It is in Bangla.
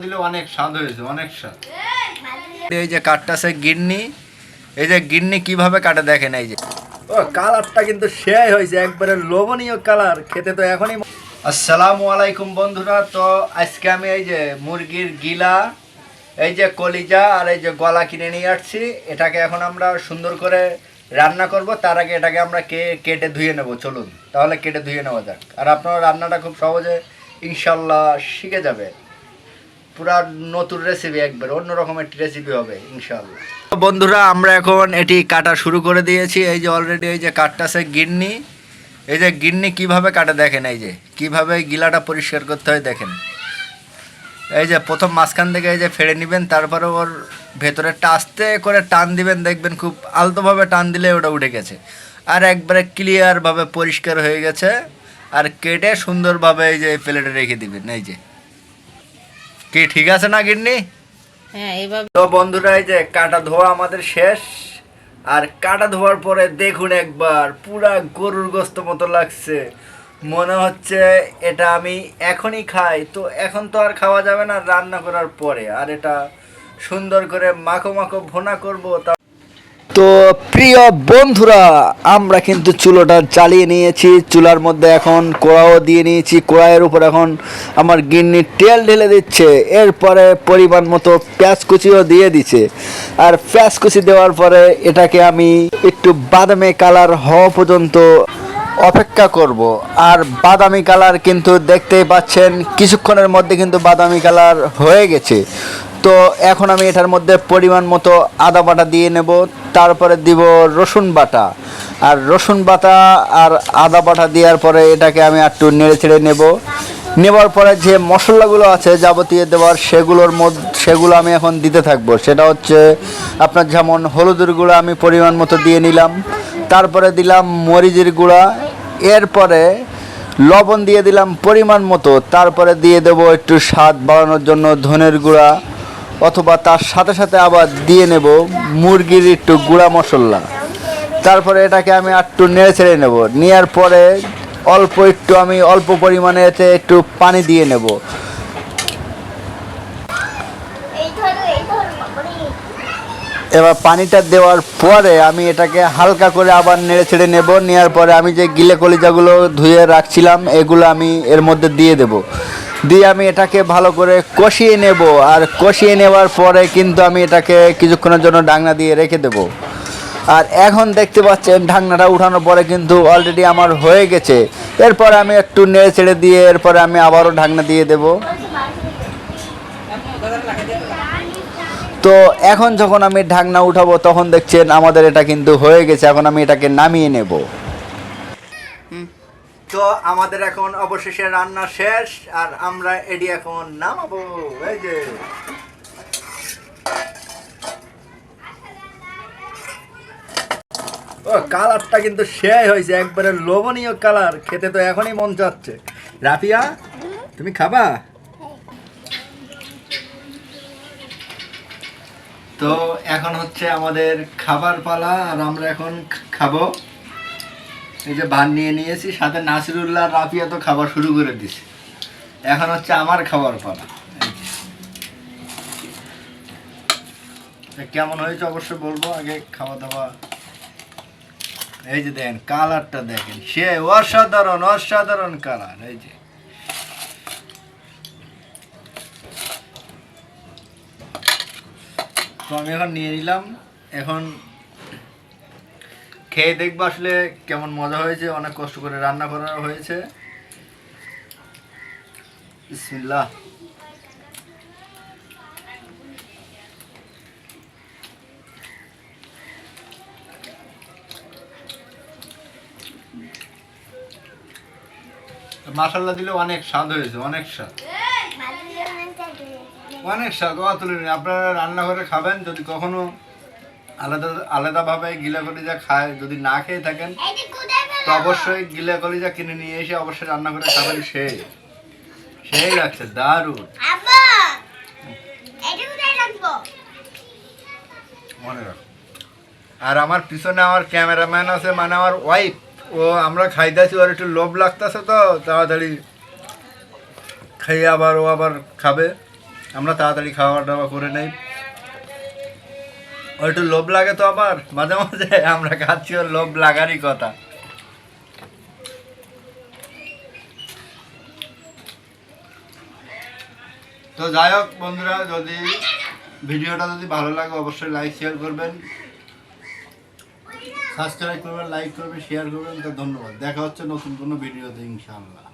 দিলে অনেক স্বাদ হয়েছে অনেক স্বাদ। এই যে কাটটাছে গিন্নি এই যে গিন্নি কীভাবে কাটে দেখেন এই যে। ও কালারটা কিন্তু সেই হয়েছে একবারে লোভনীয় কালার খেতে তো এখনই আসসালামু আলাইকুম বন্ধুরা তো আজকে আমি এই যে মুরগির গিলা এই যে কলিজা আর এই যে গলা কিনে নিয়ে আসছি। এটাকে এখন আমরা সুন্দর করে রান্না করব তার আগে এটাকে আমরা কে কেটে ধুয়ে নেব চলুন। তাহলে কেটে ধুয়ে নেওয়া যাক। আর আপনারা রান্নাটা খুব সহজে ইনশাল্লাহ শিখে যাবে। পুরা নতুন রেসিপি একবার অন্য রকমের রেসিপি হবে, ইনশাআল্লাহ। বন্ধুরা, আমরা এখন এটি কাটা শুরু করে দিয়েছি। এই যে অলরেডি এই যে কাটটাছে গিন্নি, এই যে গিন্নি কীভাবে কাটে দেখেন, এই যে, কীভাবে গিলাটা পরিষ্কার করতে হয় দেখেন। এই যে প্রথম মাঝখান থেকে এই যে ফেড়ে নেবেন, তারপরে ওর ভেতরে টাস্তে করে টান দিবেন, দেখবেন খুব আলতোভাবে টান দিলে ওটা উঠে গেছে। আর একবারে ক্লিয়ারভাবে পরিষ্কার হয়ে গেছে। আর কেটে সুন্দরভাবে এই যে প্লেটে রেখে দিবেন, এই যে। কি ঠিক আছে না গিন্নি? হ্যাঁ এভাবে তো বন্ধুরা এই যে কাটা ধোয়া আমাদের শেষ। আর কাটা ধোয়ার পরে দেখুন একবার পুরা গরুর গোস্ত মতো লাগছে। মনে হচ্ছে এটা আমি এখনই খাই। তো এখন তো আর খাওয়া যাবে না রান্না করার পরে। আর এটা সুন্দর করে মাখো মাখো ভোনা করব তা তো প্রিয় বন্ধুরা, আমরা কিন্তু চুলোটা জ্বালিয়ে নিয়েছি। চুলার মধ্যে এখন কড়াও দিয়ে নিয়েছি। কড়াইয়ের উপর এখন আমার গিন্নি তেল ঢেলে দিচ্ছে। এরপরে পরিমাণ মতো পেঁয়াজ কুচিও দিয়ে দিচ্ছে। আর পেঁয়াজ কুচি দেওয়ার পরে এটাকে আমি একটু বাদামি কালার হওয়া পর্যন্ত অপেক্ষা করব। আর বাদামি কালার কিন্তু দেখতেই পাচ্ছেন, কিছুক্ষণের মধ্যে কিন্তু বাদামি কালার হয়ে গেছে। তো এখন আমি এটার মধ্যে পরিমাণ মতো আদা বাটা দিয়ে নেব। তারপরে দিব রসুন বাটা। আর রসুন বাটা আর আদা বাটা দেওয়ার পরে এটাকে আমি একটু নেড়ে ছেড়ে নেব। নেবার পরে যে মশলাগুলো আছে যাবতীয় দেওয়ার সেগুলোর মধ্যে, সেগুলো আমি এখন দিতে থাকব। সেটা হচ্ছে আপনার যেমন হলুদের গুঁড়া আমি পরিমাণ মতো দিয়ে নিলাম। তারপরে দিলাম মরিচের গুঁড়া। এরপরে লবণ দিয়ে দিলাম পরিমাণ মতো। তারপরে দিয়ে দেবো একটু স্বাদ বাড়ানোর জন্য ধনের গুঁড়া। অথবা তার সাথে সাথে আবার দিয়ে নেব মুরগির একটু গুঁড়া মশলা। তারপরে এটাকে আমি একটু নেড়ে ছেড়ে নেব। নেওয়ার পরে অল্প একটু আমি অল্প পরিমাণে এতে একটু পানি দিয়ে নেব। এবার পানিটা দেওয়ার পরে আমি এটাকে হালকা করে আবার নেড়ে ছেড়ে নেব। নেওয়ার পরে আমি যে গিলে কলিজাগুলো ধুয়ে রাখছিলাম এগুলো আমি এর মধ্যে দিয়ে দেব। দিয়ে আমি এটাকে ভালো করে কষিয়ে নেব। আর কষিয়ে নেওয়ার পরে কিন্তু আমি এটাকে কিছুক্ষণের জন্য ডাংনা দিয়ে রেখে দেব। আর এখন দেখতে পাচ্ছেন ঢাকনাটা উঠানোর পরে কিন্তু অলরেডি আমার হয়ে গেছে। এরপরে আমি একটু নেড়ে ছেড়ে দিয়ে এরপরে আমি আবারও ঢাকনা দিয়ে দেবো। তো এখন যখন আমি ঢাকনা উঠাবো, তখন দেখছেন আমাদের এটা কিন্তু হয়ে গেছে। এখন আমি এটাকে নামিয়ে নেব। তো আমাদের এখন অবশেষে রান্না শেষ, আর আমরা এটি এখন নামাবো। এই যে। কালারটা কিন্তু সেই হয়েছে, একবারে লোভনীয় কালার, খেতে তো এখনই মন চাচ্ছে। রাফিয়া, তুমি খাবা? তো এখন হচ্ছে আমাদের খাবার পালা, আর আমরা এখন খাব। এই যে ভাত নিয়ে নিয়েছি, সাথে নাসিরুল্লাহ রাফিয়া তো খাবার শুরু করে দিছে। এখন হচ্ছে আমার খাবার পালা। কেমন হয়েছে অবশ্যই বলব, আগে খাওয়া দাওয়া এই যে দেখেন, কালারটা দেখেন। সে অসাধারণ অসাধারণ কালার। এই যে। আমি এখন নিয়ে নিলাম। এখন খেয়ে দেখব আসলে কেমন মজা হয়েছে অনেক কষ্ট করে রান্না করা হয়েছে। বিসমিল্লাহ। মাসাল্লা দিলে অনেক স্বাদ হয়েছে অনেক স্বাদ। অনেক স্বাদ তুলে আপনারা রান্নাঘরে খাবেন যদি কখনো আলাদা আলাদাভাবে গিলা কলিজা খায় যদি না খেয়ে থাকেন তো অবশ্যই গিলা কলিজা কিনে নিয়ে এসে অবশ্যই রান্না করে খাবেন সেই। সেই লাগছে দারুণ। মনে রাখো। আর আমার পিছনে আমার ক্যামেরাম্যান আছে মানে আমার ওয়াইফ ও আমরা খাইতেছি ওর একটু লোভ লাগতেছে তো তাড়াতাড়ি খেয়ে আবার ও আবার খাবে। আমরা তাড়াতাড়ি খাওয়া দাওয়া করে নেই। ও একটু লোভ লাগে তো আবার, মাঝে মাঝে আমরা খাচ্ছি ওর লোভ লাগারই কথা। তো যাই হোক বন্ধুরা, যদি ভিডিওটা যদি ভালো লাগে, অবশ্যই লাইক শেয়ার করবেন। সাবস্ক্রাইব করবেন লাইক করবেন শেয়ার করবেন, তো ধন্যবাদ। দেখা হচ্ছে নতুন কোনো ভিডিওতে, ইনশাআল্লাহ।